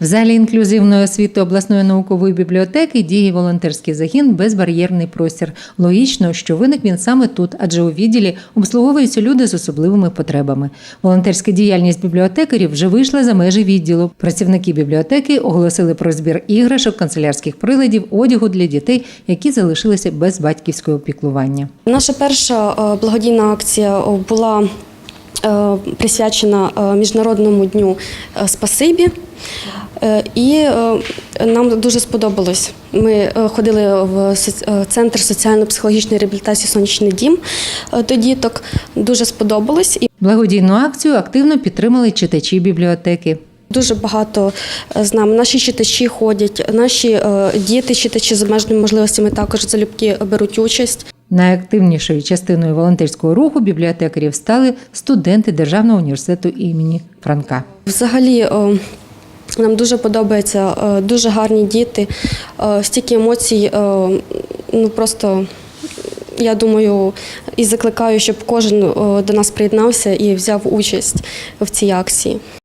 В залі інклюзивної освіти обласної наукової бібліотеки діє волонтерський загін Безбар'єрний простір. Логічно, що виник він саме тут, адже у відділі обслуговуються люди з особливими потребами. Волонтерська діяльність бібліотекарів вже вийшла за межі відділу. Працівники бібліотеки оголосили про збір іграшок, канцелярських приладів, одягу для дітей, які залишилися без батьківського піклування. Наша перша е, благодійна акція е, була е, присвячена Міжнародному дню Спасибі. Е, І е, нам дуже сподобалось. Ми е, ходили в центр соціально-психологічної реабілітації Сонячний дім до діток. Дуже сподобалось. І Благодійну акцію активно підтримали читачі бібліотеки. Дуже багато з нами. Наші читачі ходять, наші діти, читачі з обмеженими можливостями також залюбки беруть участь. Найактивнішою частиною волонтерського руху бібліотекарів стали студенти Державного університету імені Франка. Взагалі нам дуже подобається, е, дуже гарні діти, е, стільки емоцій. е, Ну просто я думаю і закликаю, щоб кожен до нас приєднався і взяв участь в цій акції.